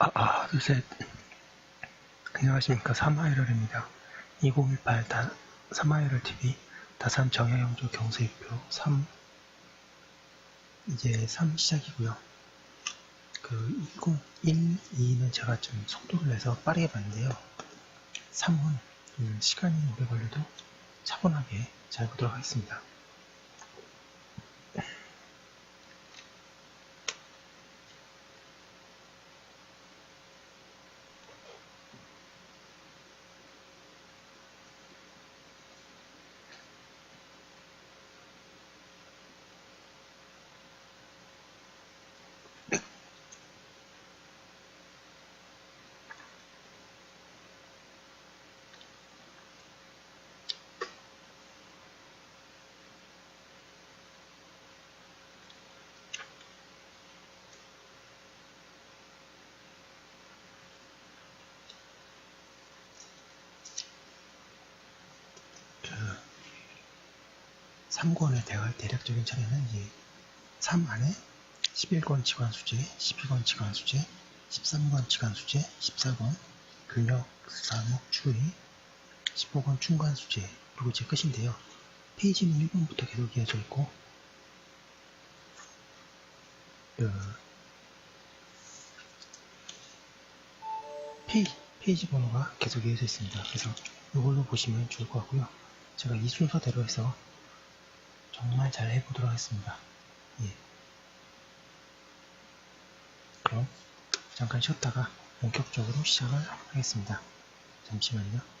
아, 아, 둘, 셋. 안녕하십니까. 3화이럴입니다. 2018 다, 3화이럴 TV 다산 정야영조 경세입표 3. 이제 3 시작이고요. 그 10, 1, 2는 제가 좀 속도를 내서 빠르게 봤는데요. 3은 음, 시간이 오래 걸려도 차분하게 잘 보도록 하겠습니다. 그 3권의 대화 대략적인 차례는 이제 3 안에 11권 지관 수재, 12권 지관 수재, 13권 지관 수재, 14권 근력 사목 추리, 15권 중간 수재 그리고 이제 끝인데요. 페이지는 1번부터 계속 이어져 있고 그 페이지, 페이지 번호가 계속 이어져 있습니다. 그래서 이걸로 보시면 좋을 것 같고요. 제가 이 순서대로 해서 정말 잘 해보도록 하겠습니다. 예. 그럼 잠깐 쉬었다가 본격적으로 시작을 하겠습니다. 잠시만요.